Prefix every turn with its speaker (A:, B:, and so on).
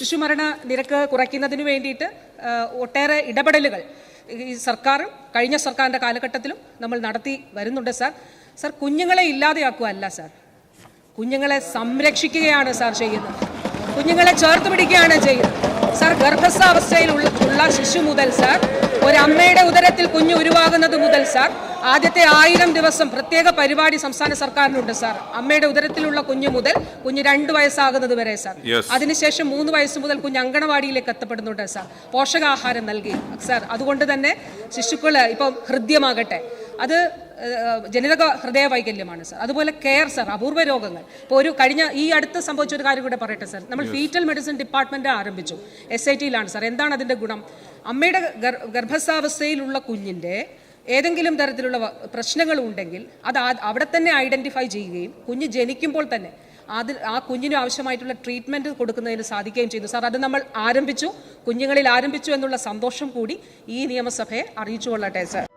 A: ശിശുമരണ നിരക്ക് കുറയ്ക്കുന്നതിന് വേണ്ടിയിട്ട് ഒട്ടേറെ ഇടപെടലുകൾ ഈ സർക്കാരും കഴിഞ്ഞ സർക്കാരിന്റെ കാലഘട്ടത്തിലും നമ്മൾ നടത്തി വരുന്നുണ്ട് സാർ. സാർ കുഞ്ഞുങ്ങളെ ഇല്ലാതെയാക്കുകയല്ല സാർ. കുഞ്ഞുങ്ങളെ സംരക്ഷിക്കുകയാണ് സാർ ചെയ്യുന്നത്. കുഞ്ഞുങ്ങളെ ചേർത്ത് പിടിക്കുകയാണ് ചെയ്യുന്നത്. സാർ ഉള്ള ശിശു മുതൽ സാർ ഒരു അമ്മയുടെ ഉദരത്തിൽ കുഞ്ഞ് ഉരുവാകുന്നത് മുതൽ സാർ ആദ്യത്തെ ആയിരം ദിവസം പ്രത്യേക പരിപാടി സംസ്ഥാന സർക്കാരിനുണ്ട് സാർ. അമ്മയുടെ ഉദരത്തിലുള്ള കുഞ്ഞ് മുതൽ കുഞ്ഞ് രണ്ട് വയസ്സാകുന്നത് വരെ സാർ. അതിനുശേഷം മൂന്ന് വയസ്സ് മുതൽ കുഞ്ഞ് അങ്കണവാടിയിലേക്ക് എത്തപ്പെടുന്നുണ്ട് സാർ. പോഷകാഹാരം നൽകി. സാർ അതുകൊണ്ട് തന്നെ ശിശുക്കൾ ഇപ്പം ഹൃദ്യമാകട്ടെ. അത് ജനിതക ഹൃദയ വൈകല്യമാണ് സാർ. അതുപോലെ കെയർ സാർ അപൂർവ രോഗങ്ങൾ. ഇപ്പോൾ ഒരു കഴിഞ്ഞ ഈ അടുത്ത് സംഭവിച്ച ഒരു കാര്യം കൂടെ പറയട്ടെ സാർ. നമ്മൾ ഫീറ്റൽ മെഡിസിൻ ഡിപ്പാർട്ട്മെന്റ് ആരംഭിച്ചു എസ് ഐ ടിയിലാണ് സാർ. എന്താണ് അതിന്റെ ഗുണം? അമ്മയുടെ ഗർ- ഗർഭസ്ഥാവസ്ഥയിലുള്ള കുഞ്ഞിന്റെ ഏതെങ്കിലും തരത്തിലുള്ള പ്രശ്നങ്ങൾ ഉണ്ടെങ്കിൽ അത് അവിടെ തന്നെ ഐഡന്റിഫൈ ചെയ്യുകയും കുഞ്ഞ് ജനിക്കുമ്പോൾ തന്നെ അത് ആ കുഞ്ഞിന് ആവശ്യമായിട്ടുള്ള ട്രീറ്റ്മെന്റ് കൊടുക്കുന്നതിന് സാധിക്കുകയും ചെയ്യുന്നു സാർ അത് നമ്മൾ ആരംഭിച്ചു. കുഞ്ഞുങ്ങളിൽ ആരംഭിച്ചു എന്നുള്ള സന്തോഷം കൂടി ഈ നിയമസഭയെ അറിയിച്ചുകൊള്ളട്ടെ സാർ.